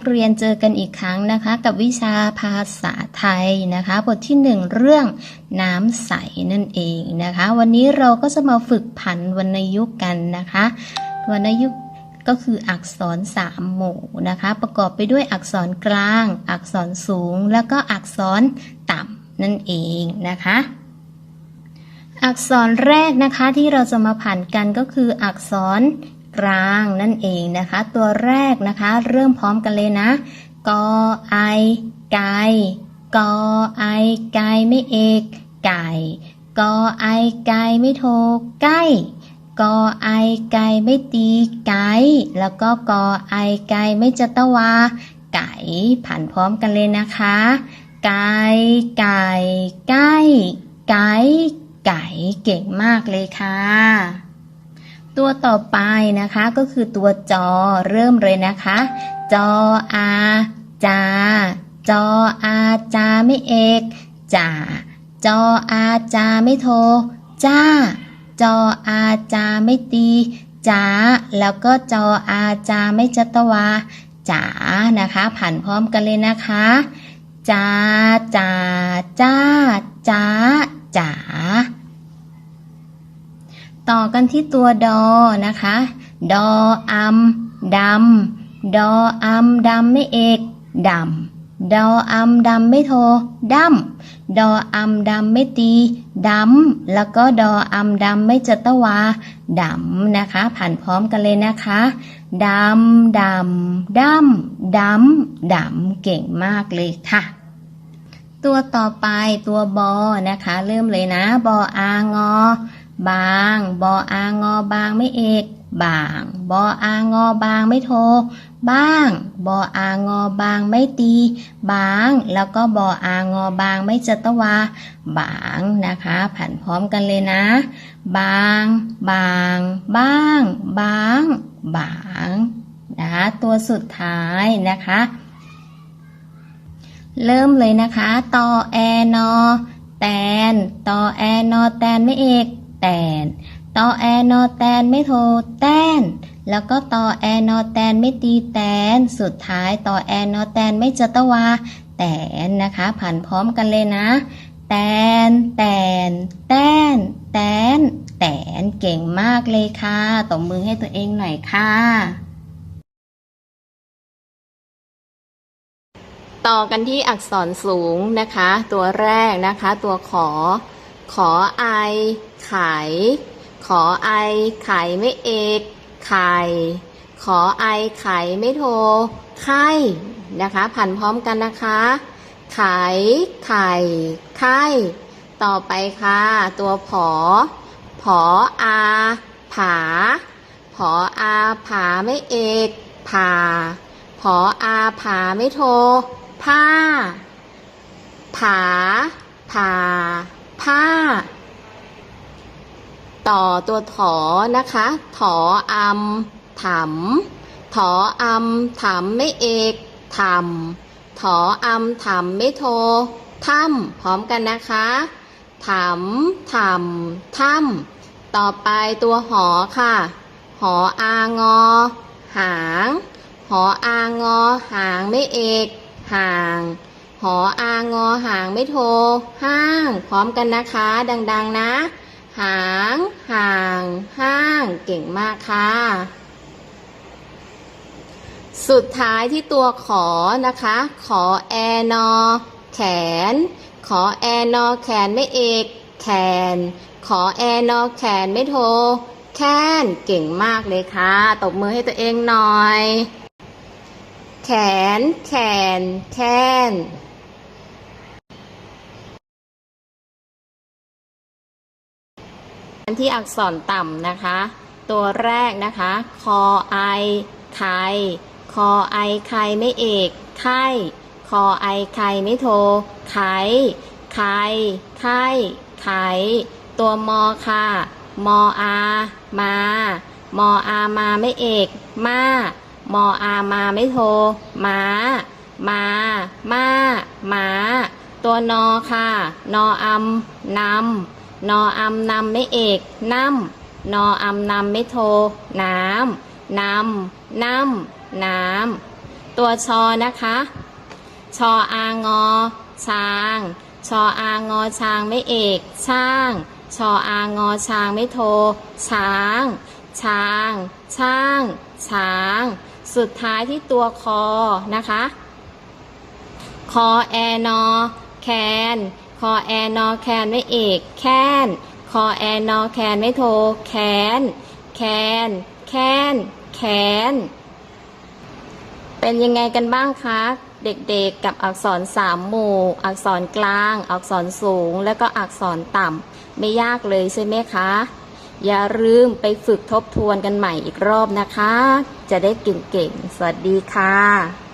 กเรียนเจอกันอีกครั้งนะคะ กับวิชาภาษาไทยนะคะ บทที่หนึ่งเรื่องน้ำใสนั่นเองนะคะ วันนี้เราก็จะมาฝึกผันวรรณยุกต์กันนะคะวรรณยุกต์ก็คืออักษรสามหมู่นะคะ ประกอบไปด้วยอักษรกลาง อักษรสูง แล้วก็อักษรต่ำนั่นเองนะคะอักษรแรกนะคะที่เราจะมาผ่านกันก็คืออักษร กลางนั่นเองนะคะ ตัวแรกนะคะ เริ่มพร้อมกันเลยนะ กอไอไก่ กอไอไก่ไม่เอกไก่ กอไอไก่ไม่โทใกล้กอไอไก่ไม่ตีไก่แล้วก็กอไอไก่ไม่จตวา ไก่ผ่านพร้อมกันเลยนะคะไก่ไก่ไก่ไก่ไก่เก่งมากเลยค่ะ ตัวต่อไปนะคะก็คือตัวจอเริ่มเลยนะคะ จออาจา จออาจาไม่เอกจ่าจออาจาไม่โท จ้า จออาจาไม่ตีจ้าแล้วก็จออาจาไม่จัตวาจ๋านะคะผ่านพร้อมกันเลยนะคะจ้าจ้าจ้าจ้าจ๋า ต่อกันที่ตัวดอนะคะ ดออัมดำดออัมดำไม่เอกดำดออัมดำไม่โทดำดออัมดำไม่ตีดำแล้วก็ดออัมดำไม่จตวาดำนะคะ ผ่านพร้อมกันเลยนะคะดำดำดำดำดำเก่งมากเลยค่ะตัวต่อไปตัวบอนะคะ เริ่มเลยนะ บออางอ บางบออางอบางไม่เอกบางบออางอบางไม่โท บ้างบออางอบางไม่ตี บาง แล้วก็บออางอบางไม่จตวา บางนะคะ ผันพร้อมกันเลยนะ บาง บาง บ้าง บาง บางนะคะตัวสุดท้ายนะคะ เริ่มเลยนะคะ ตอแอนอแตน ตอแอนอแตนไม่เอก แตนตอแอนอแตนไม่โทแตนแล้วก็ตอแอนอแตนไม่ตีแตน สุดท้ายตอแอนอแตนไม่จตวาแตนนะคะผ่านพร้อมกันเลยนะ แตน แตน แตน แตน แตน เก่งมากเลยค่ะตบมือให้ตัวเองหน่อยค่ะ ต่อกันที่อักษรสูงนะคะ ตัวแรกนะคะ ตัวขอ ขอไอไข่ขอไอไข่ไม่เอกไข่ขอไอไข่ไม่โท ไข่นะคะผ่านพร้อมกันนะคะไข่ไข่ไข่ต่อไปค่ะ ตัวผอ ผออาผา ผออาผาไม่เอกผาผออาผาไม่โท ผ้า ผา ผา ผ้า ต่อตัวถอนะคะ ถออำถำถออำถำไม่เอกถำถออำถำไม่โทถ้ำพร้อมกันนะคะถำถำถ้ำต่อไปตัวหอค่ะ หออางอ หาง หออางอ หางไม่เอก ห่าง หออางอหางไม่โท ห้าง พร้อมกันนะคะ ดัง ๆ นะ หาง ห่าง ห้าง เก่งมากค่ะ สุดท้ายที่ตัวขอนะคะ ขอแอนอ แขน ขอแอนอ แขนไม่เอก แขน ขอแอนอ แขนไม่โท แค้น เก่งมากเลยค่ะ ตบมือให้ตัวเองหน่อยแขน แขนแค้น อัน ที่อักษรต่ำนะคะ ตัวแรกนะคะ คอไอไข่คอไอไข่ไม่เอกไข่คอไอไข่ไม่โทไข่ไข่ไข่ไข่ตัวมอค่ะ มออา มา มออามาไม่เอกมา มออามาไม่โทมามา มา มา ตัวนอค่ะ นออำนำ นออำนำไม่เอกนำนออำนำไม่โท น้ำนำนำน้ำตัวชอนะคะ ชออางอ ช้าง ชออางอช้างไม่เอก ช่าง ชออางอช้างไม่โท ช้าง ช้าง ช่าง ช้าง สุดท้ายที่ตัวคอนะคะ คอแอนอ แคน คอแอนอแคนไม่เอกแค้นคอแอนอแคนไม่โทแคนแคนแคนแคนเป็นยังไงกันบ้างคะ เด็กๆกับอักษรสามหมู่ อักษรกลาง อักษรสูง และก็อักษรต่ำไม่ยากเลยใช่ไหมคะ อย่าลืมไปฝึกทบทวนกันใหม่อีกรอบนะคะ จะได้เก่งๆ สวัสดีค่ะ